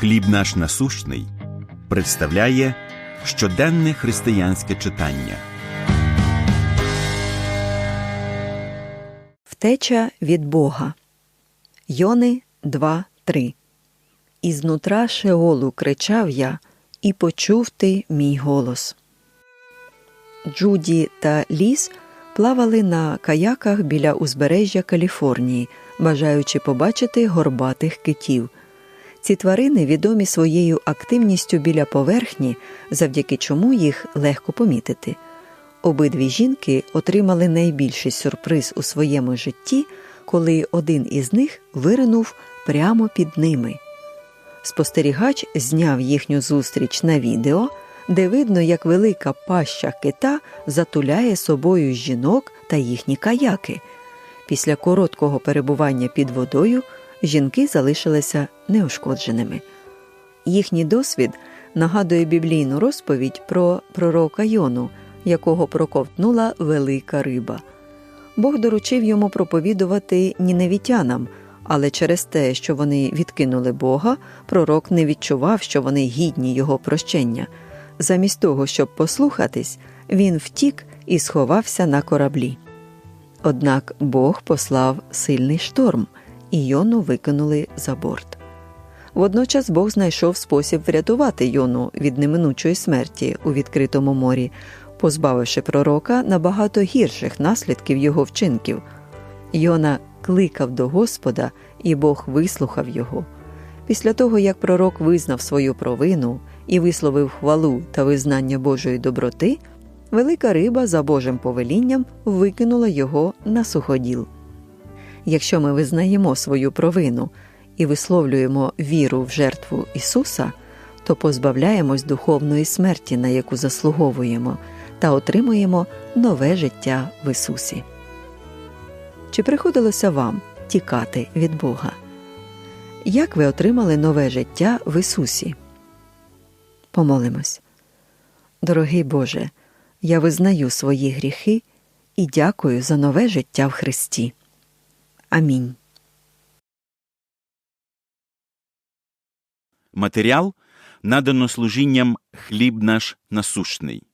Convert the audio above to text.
Хліб наш насущний представляє щоденне християнське читання. Втеча від Бога. Йони 2.3 Ізнутра Шеолу кричав я, і почув ти мій голос. Джуді та Ліс плавали на каяках біля узбережжя Каліфорнії, бажаючи побачити горбатих китів. Ці тварини відомі своєю активністю біля поверхні, завдяки чому їх легко помітити. Обидві жінки отримали найбільший сюрприз у своєму житті, коли один із них виринув прямо під ними. Спостерігач зняв їхню зустріч на відео, де видно, як велика паща кита затуляє собою жінок та їхні каяки. Після короткого перебування під водою жінки залишилися неушкодженими. Їхній досвід нагадує біблійну розповідь про пророка Йону, якого проковтнула велика риба. Бог доручив йому проповідувати ніневітянам, але через те, що вони відкинули Бога, пророк не відчував, що вони гідні його прощення. Замість того, щоб послухатись, він втік і сховався на кораблі. Однак Бог послав сильний шторм, і Йону викинули за борт. Водночас Бог знайшов спосіб врятувати Йону від неминучої смерті у відкритому морі, позбавивши пророка набагато гірших наслідків його вчинків. Йона кликав до Господа, і Бог вислухав його. Після того, як пророк визнав свою провину і висловив хвалу та визнання Божої доброти, велика риба за Божим повелінням викинула його на суходіл. Якщо ми визнаємо свою провину і висловлюємо віру в жертву Ісуса, то позбавляємось духовної смерті, на яку заслуговуємо, та отримуємо нове життя в Ісусі. Чи приходилося вам тікати від Бога? Як ви отримали нове життя в Ісусі? Помолимось. Дорогий Боже, я визнаю свої гріхи і дякую за нове життя в Христі. Амінь. Матеріал надано служінням хліб наш насущний.